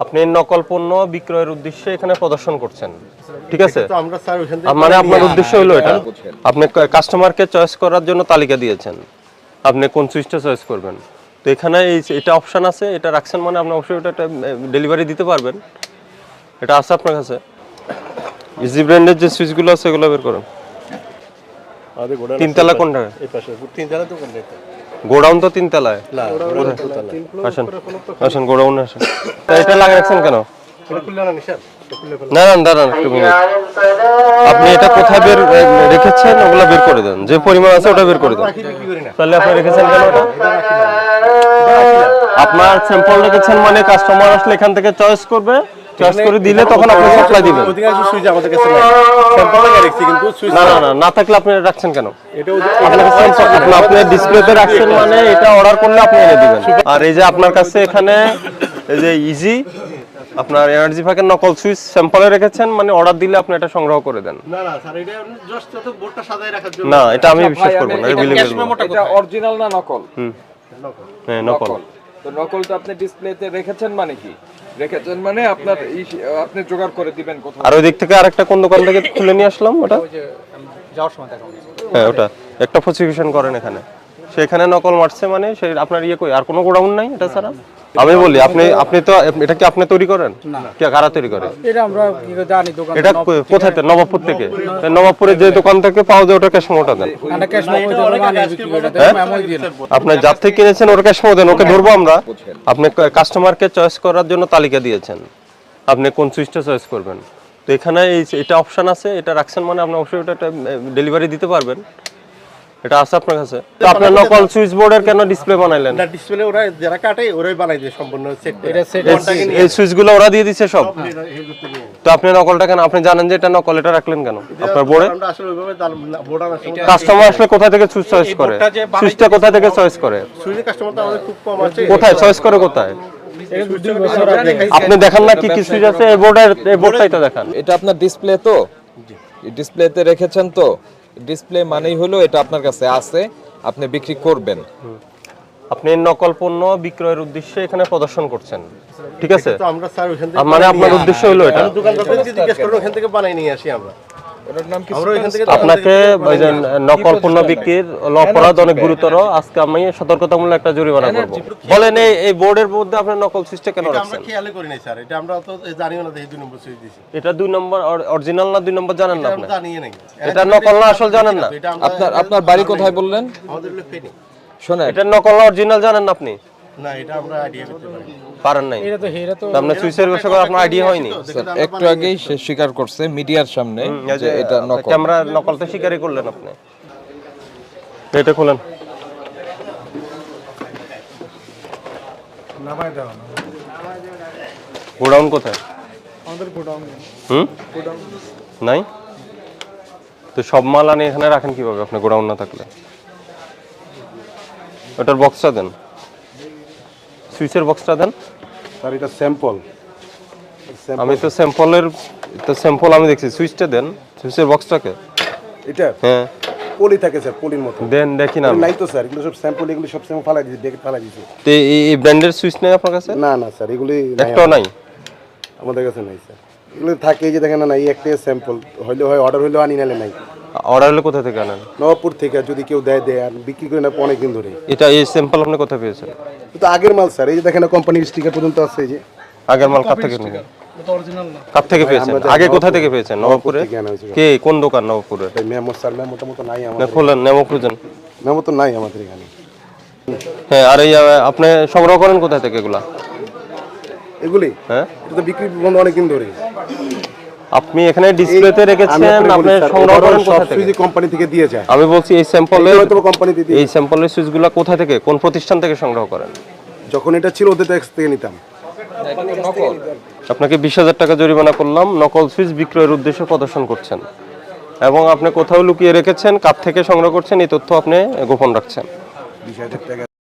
আপনি নকল পণ্য বিক্রয়ের উদ্দেশ্যে এখানে প্রদর্শন করছেন। ঠিক আছে? তো আমরা স্যার ওইখান থেকে আপ- মানে আপনার উদ্দেশ্য হলো এটা। আপনি কাস্টমারকে চয়েস করার জন্য তালিকা দিয়েছেন। আপনি কোন সুইচটা চয়েস করবেন? তো এখানে এই এটা অপশন আছে এটা রাখছেন মানে আপনি অবশ্যই ওটা ডেলিভারি দিতে পারবেন। এটা আছে আপনার কাছে? ইজি ব্র্যান্ডের যে সুইচগুলো আছে সেগুলো বের করুন। তিনতলা কোনটা এই পাশে তিনতলা তো কোন এটা গোডাউন তো তিনতলায়? না গোডাউন আসেন আসেন গোডাউনে আসেন। এটা লাগিয়ে রাখছেন কেন? না দাঁড়ান একটু মিনিট আপনি এটা কোথায় বের রেখেছেন? ওগুলো বের করে দেন। যে পরিমাণ আছে ওটা বের করে দেন। তাহলে আপনি রেখেছেন কেন ওটা? আপনার স্যাম্পল রেখেছেন মানে কাস্টমার আসলে এখান থেকে চয়েস করবে? চয়েস করে দিলে তখন আপনি সাপ্লাই দিবেন। অধিকাংশ সুইচ আমাদের কাছে নাই। স্যাম্পল লাগা রাখছি কিন্তু সুইচ না না না না থাকলে আপনি রাখছেন কেন? এটা আপনাকে আপনি ডিসপ্লেতে রাখছেন মানে এটা অর্ডার করলে আপনি এনে দিবেন। আর এই যে আপনার কাছে এখানে এই যে ইজি আপনার এনার্জি প্যাকের নকল সুইচ স্যাম্পলে রেখেছেন মানে অর্ডার দিলে আপনি এটা সংগ্রহ করে দেন। না না স্যার এটা জাস্ট তো বোর্ডটা সাজায় রাখার জন্য না এটা আমি বিশ্বাস করব না এটা অরিজিনাল না। নকল হ্যাঁ নকল তো নকল তো আপনি ডিসপ্লেতে রেখেছেন মানে কি? রেখেছেন মানে আপনার আপনি জোগাড় করে দিবেন কোথাও। আর ওই দিক থেকে আরেকটা কোন দোকান থেকে খুলে নিয়ে আসলাম ওটা? হ্যাঁ ওটা। একটা প্রসিকিউশন করেন এখানে। সেখানে নকল মারছে মানে সেই আপনার ইয়ে কই? আর কোনো গোডাউন নাই এটা ছাড়া? আমি বলি আপনি আপনি তো এটা কি আপনি তৈরি করেন? কে কারা তৈরি করে? এটা আমরা জানি দোকান এটা কোথায় থেকে? নবাবপুর থেকে। তা নবাবপুরের যে দোকান থেকে পাওয়া যায় ওটা ক্যাশ মোটা দেন। মানি হ্যাঁ? আপনি যার থেকে কিনেছেন ওটা ক্যাশ মোটা দেন। ওকে ধরবো আমরা। আপনি কাস্টমারকে চয়েস করার জন্য তালিকা দিয়েছেন। আপনি কোন সুইচটা চয়েস করবেন? তো এখানে এই এটা অপশন আছে এটা রাখছেন মানে আপনি অবশ্যই ওটা ডেলিভারি দিতে পারবেন। এটা আছে আপনার কাছে? তো আপনার নকল সুইচ বোর্ডের কেন ডিসপ্লে বানাইলেন? না ডিসপ্লে ওরা যারা কাটে ওরাই বানাই দেয় সম্পূর্ণ সেট এটা সেট এই- এই সুইচগুলো ওরা দিয়ে দিছে সব? তো আপনি নকলটা কেন আপনি জানেন যে এটা নকল এটা রাখলেন কেন? আপনার বোর্ডে আমরা আসলে ওইভাবে বোর্ড কাস্টমার আসলে কোথা থেকে সুইচ চয়েস করে? সুইচটা কোথা থেকে চয়েস করে? সুইচের কাস্টমার তো আমাদের খুব কম আছে। কোথায়? চয়েস করে কোথায়? আপনি দেখান না কি কি সুইচ আছে? এই বোর্ডের এই বোর্ডটাই তো দেখান। এটা আপনার ডিসপ্লে তো? ডিসপ্লেতে রেখেছেন তো? ডিসপ্লে মানেই হলো এটা আপনার কাছে আছে আপনি বিক্রি করবেন। আপনি নকল পণ্য বিক্রয়ের উদ্দেশ্যে এখানে প্রদর্শন করছেন। ঠিক আছে? তো আমরা স্যার ওইখান থেকে আপ- মানে আপনার উদ্দেশ্য হলো এটা। জিজ্ঞেস করুন ওখান থেকে বানাই নিয়ে আসি আমরা। আপনাকে ওই নকল পণ্য বিক্রির অপরাধ অনেক গুরুতর আজকে আমি সতর্কতামূলক একটা জরিমানা করব। বলেন এই বোর্ডের মধ্যে আপনার নকল সুইচটা কেন এটা আমরা রাখছেন? করি নাই স্যার। এটা আমরা তো জানিও না দুই নম্বর সুইচ দিছি এটা দুই নম্বর অরিজিনাল না দুই নম্বর জানেন না আপনি আমরা জানিয়ে নাই। এটা নকল না আসল জানেন না। আপনার আপনার বাড়ি কোথায় বললেন? আমাদের হলো ফেনি। শোনেন। এটা নকল না অরিজিনাল জানেন না আপনি? না এটা আমরা আইডিয়া করতে পারি পারেন নাই। এটা তো হেরা তো তো আপনার সুইচের ব্যবসা করার আপনার আইডিয়া হয়নি একটু আগেই সে স্বীকার করছে মিডিয়ার সামনে যে এটা নকল। ক্যামেরা নকল তো স্বীকারই করলেন আপনি। এটা খোলেন। নামাই দাও গোডাউন কোথায়? আমাদের গোডাউন। হুম? নাই? তো সব মাল আনি এখানে রাখেন কীভাবে? আপনি গোডাউন না থাকলে। ওটার বক্সটা দেন। সুইচের বক্সটা দেন। স্যার এটা স্যাম্পল আমি তো স্যাম্পলের তো স্যাম্পল আমি দেখছি সুইচটা দেন সুইচের বক্সটাকে এটা? হ্যাঁ। পলি থাকে স্যার পলির মতো। দেন দেখি না নাই তো স্যার এগুলো সব স্যাম্পল এগুলো সব স্যাম্পল ফালাই দিয়েছে ব্যাকেট ফালাই দিয়েছে। তো এই- ব্র্যান্ডের সুইচ নেই আপনার কাছে? না না স্যার এগুলি একটাও নাই? আমাদের কাছে নাই স্যার। এগুলো থাকে এই যে দেখেন না এই একটাই স্যাম্পল হইলে হয় অর্ডার হইলেও আনি নালে নাই। অর্ডার হলে কোথা থেকে আনেন? নবাবপুর থেকে যদি কেউ দেয় দেয় আর বিক্রি করে না অনেক দিন ধরে। এটা এই স্যাম্পল আপনি কোথায় পেয়েছেন? তো আগের মাল স্যার। এই যে দেখেন কোম্পানির স্টিকার পর্যন্ত আছে এই যে। আগের মাল কার থেকে নিলেন কার থেকে পেয়েছেন? আগে কোথা থেকে পেয়েছেন? কে কোন দোকান মেমো স্যার মতো নাই আমাদের। খোলেন নেমো খুঁজেন। মেমো তো নাই আমাদের এখানে। হ্যাঁ আর এই আপনি সংগ্রহ করেন কোথা থেকে এগুলা? এগুলি? হ্যাঁ? এটা তো বিক্রি বন্ধ অনেক দিন ধরে। আপনি এখানে ডিসপ্লেতে রেখেছেন আপনি সংগ্রহ করেন কোথা থেকে? কোম্পানি থেকে দিয়ে যায় আমি বলছি এই স্যাম্পলের হয়তো কোম্পানি দিয়ে এই স্যাম্পলের সুইচগুলো কোথা থেকে কোন প্রতিষ্ঠান থেকে সংগ্রহ করেন? যখন এটা ছিল ওদের কাছ থেকে নিতাম। আপনাকে বিশ হাজার টাকা জরিমানা করলাম নকল সুইচ বিক্রয়ের উদ্দেশ্যে প্রদর্শন করছেন। এবং আপনি কোথাও লুকিয়ে রেখেছেন কার থেকে সংগ্রহ করছেন এই তথ্য আপনি গোপন রাখছেন। বিশ হাজার টাকা